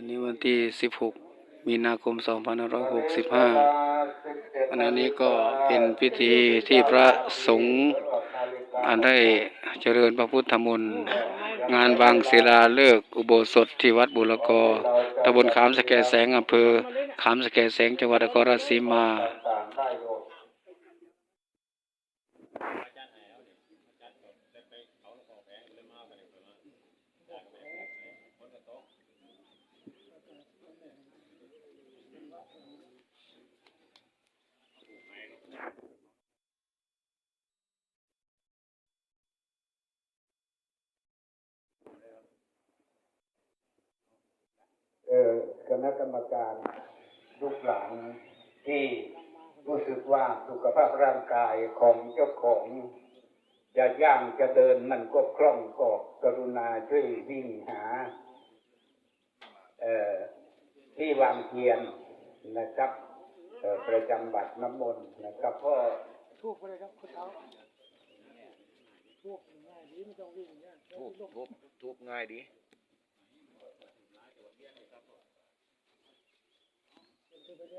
วันนี้วันที่ 16 มีนาคม 2565วันนี้ก็เป็นพิธีที่พระสงฆ์อันได้เจริญพระพุทธมนต์งานบางศิลาเลิกอุโบสถที่วัดบุรกรตำบลขามสแกแสงอำเภอขามสแกแสงจังหวัดนครราชสีมา เออคณะกรรมการลูกหลานที่รู้สึกว่าสุขภาพร่างกายของเจ้าของ จะย่างจะเดินมันก็คล่องก็กรุณาช่วยวิ่งหา เอ่อที่วางเทียน นะครับประจำบัตรน้ำมนต์นะครับพ่อทูบก็เลยครับคุณเท้าทูบง่ายดีไม่ต้องวิ่งเนี่ยทุบทุบทุบง่ายดีเป็นไปได้